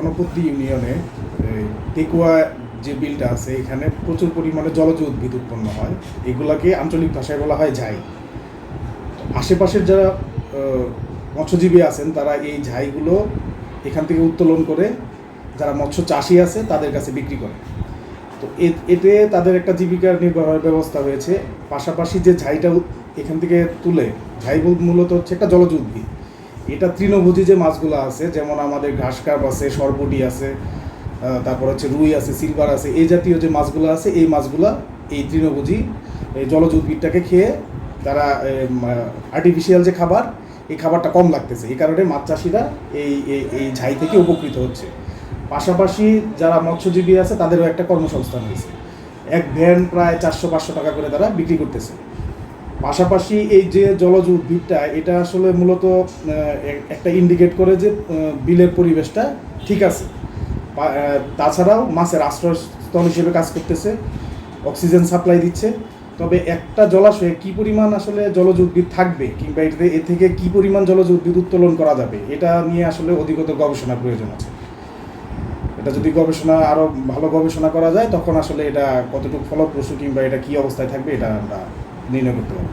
গণপতি ইউনিয়নে টেকুয়া যে বিলটা আছে, এখানে প্রচুর পরিমাণে জলজ উদ্ভিদ উৎপন্ন হয়। এগুলাকে আঞ্চলিক ভাষায় বলা হয় ঝাই। আশেপাশের যারা মৎস্যজীবী আছেন, তারা এই ঝাইগুলো এখান থেকে উত্তোলন করে, যারা মৎস্য চাষি আছে, তাদের কাছে বিক্রি করে। তো এতে তাদের একটা জীবিকার নির্বাহের ব্যবস্থা হয়েছে। পাশাপাশি যে ঝাইটা এখান থেকে তুলে, ঝাই মূলত হচ্ছে একটা জলজ উদ্ভিদ। এটা তৃণভোজী যে মাছগুলো আছে, যেমন আমাদের ঘাস কার্প আছে সরবটি আছে তারপর হচ্ছে রুই আছে, সিলভার আছে, এই জাতীয় যে মাছগুলো আছে, এই মাছগুলা এই তৃণভোজী, এই জলজ উদ্ভিদটাকে খেয়ে তারা আর্টিফিশিয়াল যে খাবার, এই খাবারটা কম লাগতেছে। এই কারণে মাছ চাষিরা এই এই ঝাই থেকে উপকৃত হচ্ছে। পাশাপাশি যারা মৎস্যজীবী আছে, তাদেরও একটা কর্মসংস্থান হয়েছে। এক ভ্যান প্রায় চারশো পাঁচশো টাকা করে তারা বিক্রি করতেছে। পাশাপাশি এই যে জলজ উদ্ভিদটা, এটা আসলে মূলত একটা ইন্ডিকেট করে যে বিলের পরিবেশটা ঠিক আছে। তাছাড়াও মাছের আশ্রয়স্থল হিসেবে কাজ করতেছে, অক্সিজেন সাপ্লাই দিচ্ছে। তবে একটা জলাশয়ে কি পরিমাণ আসলে জলজ উদ্ভিদ থাকবে, কিংবা এটাতে এ থেকে কি পরিমাণ জলজ উদ্ভিদ উত্তোলন করা যাবে, এটা নিয়ে আসলে অধিকতর গবেষণার প্রয়োজন আছে। এটা যদি গবেষণা আরও ভালো গবেষণা করা যায়, তখন আসলে এটা কতটুকু ফলপ্রসূ কিংবা এটা কি অবস্থায় থাকবে, এটা আমরা നിന കിട്ടും